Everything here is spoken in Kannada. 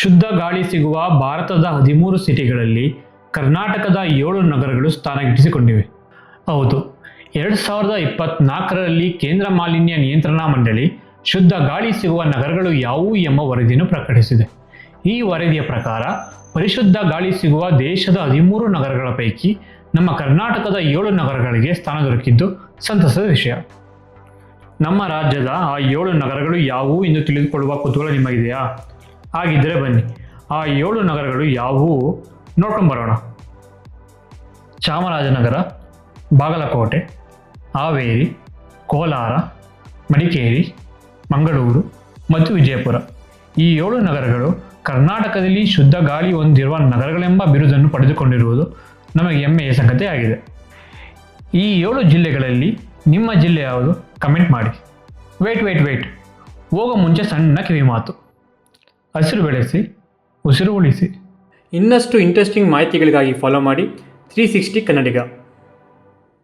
ಶುದ್ಧ ಗಾಳಿ ಸಿಗುವ ಭಾರತದ ಹದಿಮೂರು ಸಿಟಿಗಳಲ್ಲಿ ಕರ್ನಾಟಕದ ಏಳು ನಗರಗಳು ಸ್ಥಾನ ಗಿಟ್ಟಿಸಿಕೊಂಡಿವೆ ಹೌದು, ಎರಡು ಸಾವಿರದ ಇಪ್ಪತ್ನಾಲ್ಕರಲ್ಲಿ ಕೇಂದ್ರ ಮಾಲಿನ್ಯ ನಿಯಂತ್ರಣ ಮಂಡಳಿ ಶುದ್ಧ ಗಾಳಿ ಸಿಗುವ ನಗರಗಳು ಯಾವುವು ಎಂಬ ವರದಿಯನ್ನು ಪ್ರಕಟಿಸಿದೆ. ಈ ವರದಿಯ ಪ್ರಕಾರ, ಪರಿಶುದ್ಧ ಗಾಳಿ ಸಿಗುವ ದೇಶದ ಹದಿಮೂರು ನಗರಗಳ ಪೈಕಿ ನಮ್ಮ ಕರ್ನಾಟಕದ ಏಳು ನಗರಗಳಿಗೆ ಸ್ಥಾನ ದೊರಕಿದ್ದು ಸಂತಸದ ವಿಷಯ. ನಮ್ಮ ರಾಜ್ಯದ ಆ ಏಳು ನಗರಗಳು ಯಾವುವು ಎಂದು ತಿಳಿದುಕೊಳ್ಳುವ ಕುತೂಹಲ ನಿಮಗಿದೆಯಾ? ಹಾಗಿದ್ದರೆ ಬನ್ನಿ. ಆ ಏಳು ನಗರಗಳು ಯಾವುವು? ನೋಡ್ಕೊಂಬರೋಣ ಚಾಮರಾಜನಗರ, ಬಾಗಲಕೋಟೆ, ಹಾವೇರಿ, ಕೋಲಾರ, ಮಡಿಕೇರಿ, ಮಂಗಳೂರು, ಮತ್ತು ವಿಜಯಪುರ. ಈ ಏಳು ನಗರಗಳು ಕರ್ನಾಟಕದಲ್ಲಿ ಶುದ್ಧ ಗಾಳಿ ಹೊಂದಿರುವ ನಗರಗಳೆಂಬ ಬಿರುದನ್ನು ಪಡೆದುಕೊಂಡಿರುವುದು ನಮಗೆ ಹೆಮ್ಮೆಯ ಸಂಗತಿಯಾಗಿದೆ ಈ ಏಳು ಜಿಲ್ಲೆಗಳಲ್ಲಿ ನಿಮ್ಮ ಜಿಲ್ಲೆ ಯಾವುದು? ಕಮೆಂಟ್ ಮಾಡಿ. Wait wait wait. ಹೋಗೋ ಮುಂಚೆ ಸಣ್ಣ ಕಿವಿ ಮಾತು ಹಸಿರು ಬೆಳೆಸಿ ಉಸಿರು ಉಳಿಸಿ. ಇನ್ನಷ್ಟು ಇಂಟ್ರೆಸ್ಟಿಂಗ್ ಮಾಹಿತಿಗಳಿಗಾಗಿ ಫಾಲೋ ಮಾಡಿ ತ್ರೀ ಸಿಕ್ಸ್ಟಿ ಕನ್ನಡಿಗ.